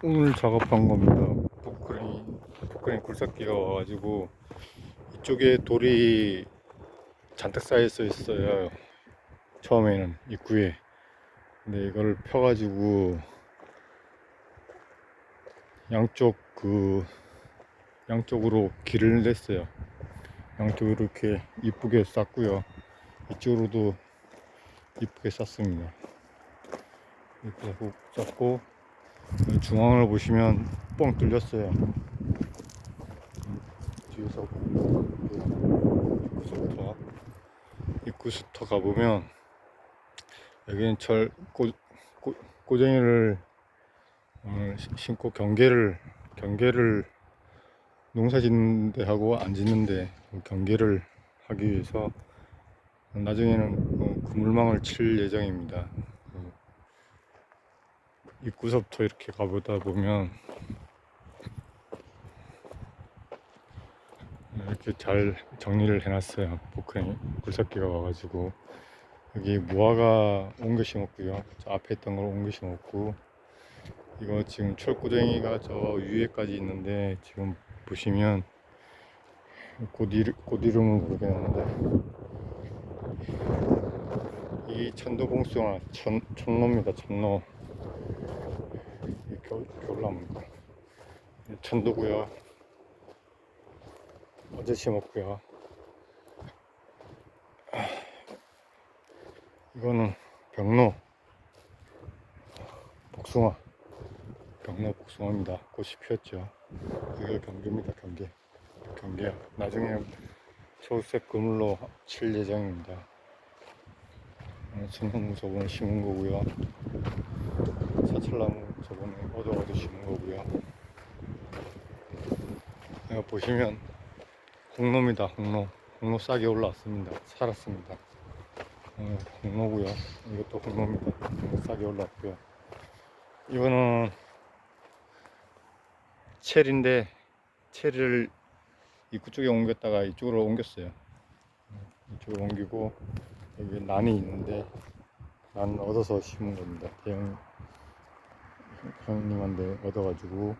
오늘 작업한 겁니다. 포크레인, 포크레인 굴삭기가 와가지고 이쪽에 돌이 잔뜩 쌓여져 있어요. 처음에는 입구에. 근데 이걸 펴가지고 양쪽 그 양쪽으로 길을 냈어요. 양쪽으로 이렇게 이쁘게 쌌고요. 이쪽으로도 이쁘게 쌌습니다. 이렇게 쌌고 이 중앙을 보시면 뻥 뚫렸어요. 뒤에서 입구부터 입구부터 가보면 여기는 철 고, 고, 고쟁이를 어, 시- 심고 경계를 경계를 농사 짓는데 하고 안 짓는데 경계를 하기 위해서 나중에는 어, 그물망을 칠 예정입니다. 어, 입구서부터 이렇게 가보다 보면 이렇게 잘 정리를 해놨어요. 포크레인 굴삭기가 와가지고. 여기 무화과 옮겨 심었고요. 저 앞에 있던 걸 옮겨 심었고. 이거 지금 철고쟁이가 저 위에까지 있는데 지금 보시면 곧, 이름, 곧 이름은 모르겠는데. 이 천도봉숭아 천, 천로입니다. 천로. 이 겨울, 겨울나무입니다. 이 천도고요. 어제 심었고요. 아, 이거는 병로. 복숭아. 병로 복숭아입니다. 꽃이 피었죠. 이게 경계입니다 경계 경계 나중에 초록색 그물로 칠 예정입니다. 저번에 심은 거고요. 사철나무 저번에 얻어 얻어 심은 거고요. 여기 보시면 홍로입니다. 홍로. 홍로 싹이 올라왔습니다. 살았습니다. 어, 홍로고요. 이것도 홍로입니다. 홍로 싹이 올라왔고요. 이거는 첼인데 첼을 입구 쪽에 옮겼다가 이쪽으로 옮겼어요. 어, 이쪽으로 옮기고 여기 난이 있는데 난 얻어서 심은 겁니다. 대형 형님한테 얻어가지고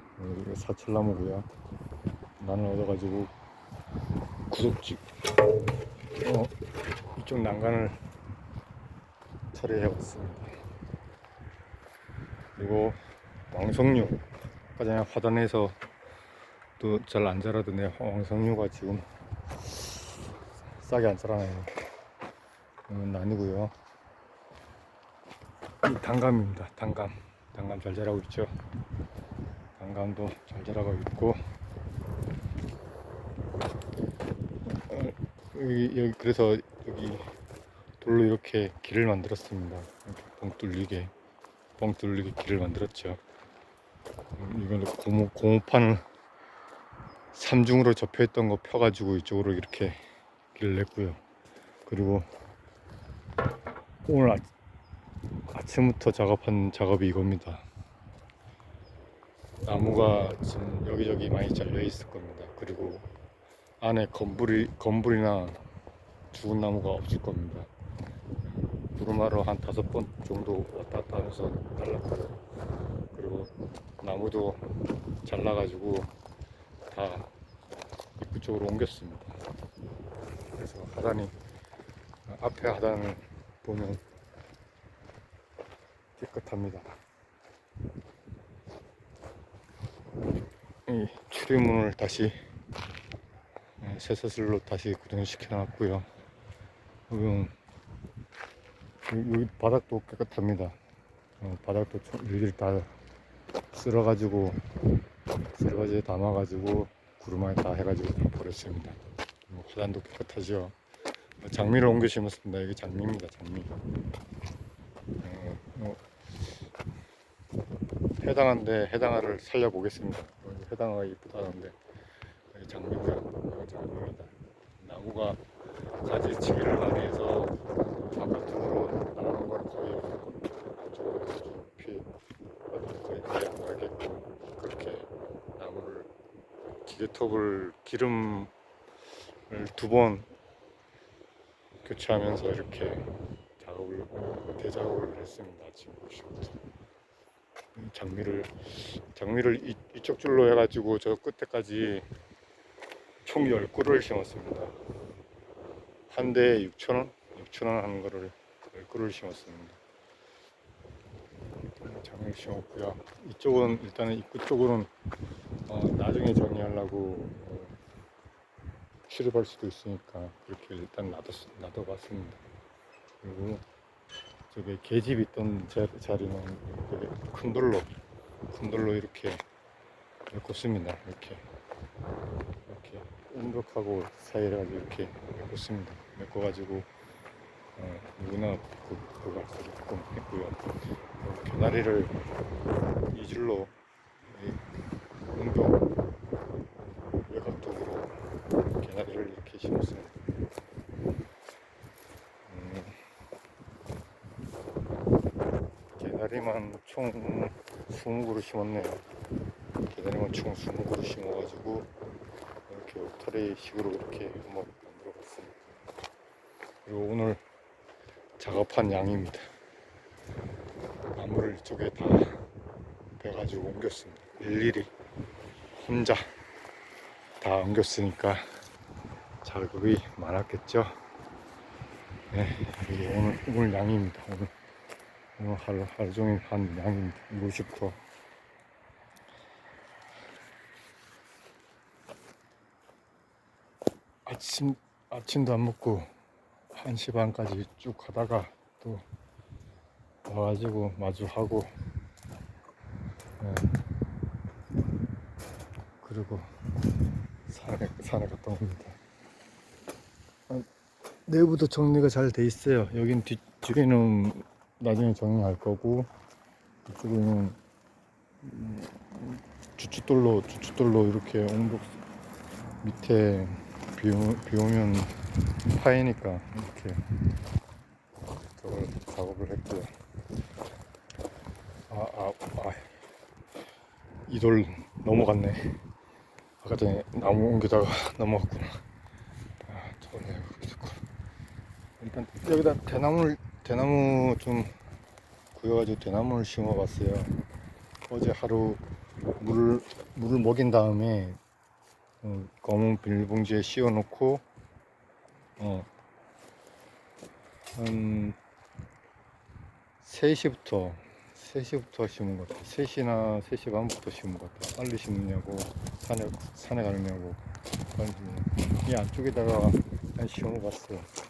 사철나무고요. 난을 얻어가지고 구석지 어, 이쪽 난간을 처리해 봤습니다. 그리고 왕성류 아까 전에 화단에서 또 잘 안 자라던데 왕성류가 지금 싹이 안 자라나요. 이건 난이고요. 이 단감입니다. 단감. 단감 잘 자라고 있죠. 단감도 잘 자라고 있고. 어, 여기, 여기 그래서 여기 돌로 이렇게 길을 만들었습니다. 이렇게 뻥 뚫리게 뻥 뚫리게 길을 만들었죠. 음, 이거는 고무 고무판을 삼중으로 접혀있던 거 펴가지고 이쪽으로 이렇게 길을 냈고요. 그리고 오늘 아, 아침부터 작업한 작업이 이겁니다. 나무가 지금 여기저기 많이 잘려 있을 겁니다. 그리고 안에 건불이 건불이나 죽은 나무가 없을 겁니다. 부르마로 한 다섯 번 정도 왔다 갔다 하면서 잘랐고요. 그리고 나무도 잘라가지고 다 입구 쪽으로 옮겼습니다. 그래서 하단이 앞에 하단을 보면 깨끗합니다. 이 출입문을 다시 예, 쇠사슬로 다시 고정시켜 놨고요. 여기, 바닥도 깨끗합니다. 어, 바닥도 일일이 다 쓸어가지고 쓸어가지고 담아가지고 구루마에 다 해가지고 다 버렸습니다. 뭐 화단도 깨끗하죠. 장미를 옮겨 심었습니다. 이게 장미입니다. 장미. 어, 어, 해당한데 해당화를 살려보겠습니다. 어, 해당화가 이쁘다는데 장미고요. 장미입니다. 나무가 가지 치기를 많이 해서 바깥으로 나오는 건 거의 겁니다. 안쪽으로 깊이 거의 거의 안 가게끔 그렇게 나무를 기계톱을 기름을 두 번 교체하면서 이렇게 작업을 대작업을 했습니다. 아침 9시부터 장미를 장미를 이, 이쪽 줄로 해가지고 저 끝에까지 총 10그루를 심었습니다. 한 대에 6,000원? 6,000원 하는 거를 10그루를 심었습니다. 장미 심었고요. 이쪽은 일단은 입구 쪽으로는 어, 나중에 정리하려고 어, 출입할 수도 있으니까 그렇게 일단 놔뒀, 놔둬봤습니다. 그리고 저기 계집 있던 자, 자리는 큰 돌로 큰 돌로 이렇게 메꿨습니다. 이렇게 이렇게 운벽하고 사이를 이렇게 메꿨습니다. 메꿔가지고 어, 누구나 그, 그거 할수 있게끔 했고요. 어, 개나리를 이 줄로 이 운벽 외곽쪽으로 개나리를 이렇게 심었습니다. 음, 개나리만 총 20그루 심었네요. 개나리만 총 20그루 심어가지고 이렇게 오타리 식으로 이렇게 한번 만들어 봤습니다. 그리고 오늘 작업한 양입니다. 나무를 이쪽에 다 빼가지고 옮겼습니다. 일일이 혼자 다 옮겼으니까 자극이 많았겠죠. 네, 오늘 오늘 양입니다. 오늘 오늘 하루 하루 종일 한 양입니다. 50%. 아침 아침도 안 먹고 1시 반까지 쭉 가다가 또 와가지고 마주하고 네. 그리고 산에, 산에 갔다 옵니다. 아, 내부도 정리가 잘 돼 있어요. 여긴 뒤, 뒤에는 나중에 정리할 거고 이쪽에는 음, 주춧돌로 주춧돌로 이렇게 옹벽 밑에 비, 오, 비 오 면 파이니까 이렇게 저걸 작업을 했고요. 아, 아, 아. 이 돌 넘어갔네. 아까 전에 나무 옮기다가 넘어갔구나. 아, 저네 그랬고. 일단 여기다 대나무를 대나무 좀 구해가지고 대나무를 심어봤어요. 어제 하루 물 물을 먹인 다음에 어, 검은 비닐봉지에 씌워놓고 어, 한 3시부터 3시부터 심은 것 같아. 3시나 3시 반부터 심은 것 같아. 빨리 심느냐고 산에 산에 가느냐고 심느냐고. 이 안쪽에다가 한 심어봤어요.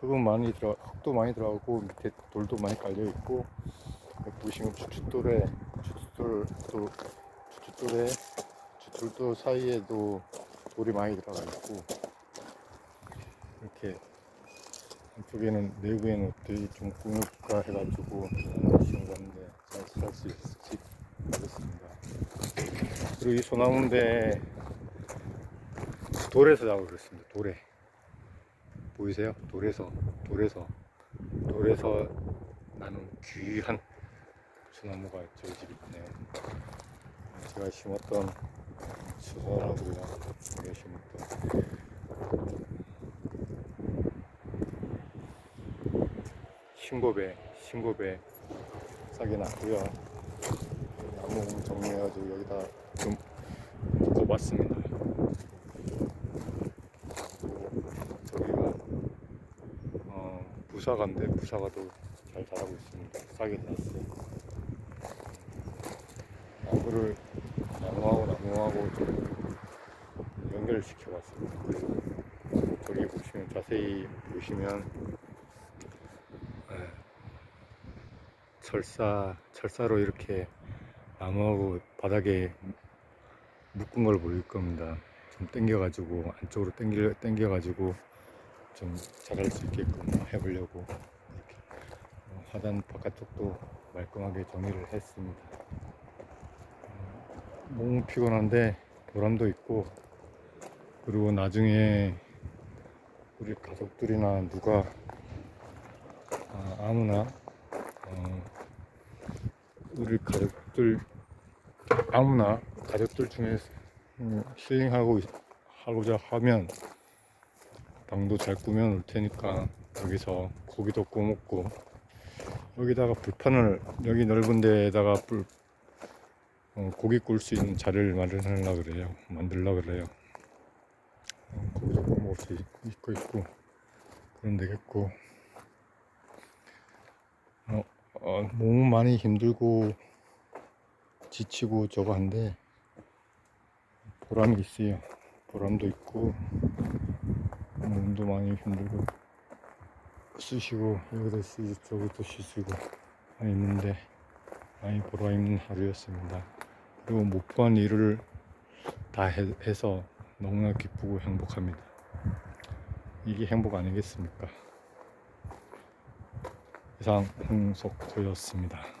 흙은 많이 들어 흙도 많이 들어가고 밑에 돌도 많이 깔려 있고 보시면 주춧돌에 주춧돌 또 주춧돌에 주춧돌 사이에도 돌이 많이 들어가 있고 이렇게 안쪽에는 내부에는 되게 좀 꾸물까 해가지고 심은 건데 잘 살 수 있을지 모르겠습니다. 그리고 이 소나무인데 돌에서 나고 그랬습니다. 돌에 보이세요? 돌에서 돌에서 돌에서 나는 귀한 소나무가 저희 집에 있네요. 제가 심었던 수선하고요. 제가 심었던 신고배 신고배 싸게 났고요. 나무 정리해가지고 여기다 좀 묶어봤습니다. 저기가 어, 부사가인데 부사가도 잘 자라고 있습니다. 싸게 났어요. 나무를 나무하고 나무하고 좀 연결시켜봤습니다. 그리고 저기 보시면 자세히 보시면 예, 철사 철사로 이렇게 나무하고 바닥에 묶은 걸 보일 겁니다. 좀 당겨가지고 안쪽으로 당겨 당겨가지고 좀 자랄 수 있게끔 해보려고 이렇게 어, 하단 바깥쪽도 말끔하게 정리를 했습니다. 어, 너무 피곤한데 보람도 있고 그리고 나중에 우리 가족들이나 누가 아, 아무나 어, 우리 가족들 아무나 가족들 중에 음, 힐링하고 있- 하고자 하면 방도 잘 꾸며 놓을 테니까 여기서 고기도 구워 먹고 여기다가 불판을 여기 넓은 데에다가 불 어, 고기 구울 수 있는 자리를 마련하려고 그래요. 만들려고 그래요. 어, 고기도 구워 먹을 수 있- 있고 있고 그럼 되겠고 어, 어, 너무 많이 힘들고 지치고 저거 한데 보람이 있어요. 보람도 있고 몸도 많이 힘들고 쑤시고 여기도 쓰고 저기도 쉬시고 많이 있는데 많이 보람 있는 하루였습니다. 그리고 목표한 일을 다 해, 해서 너무나 기쁘고 행복합니다. 이게 행복 아니겠습니까? 이상 홍석호였습니다.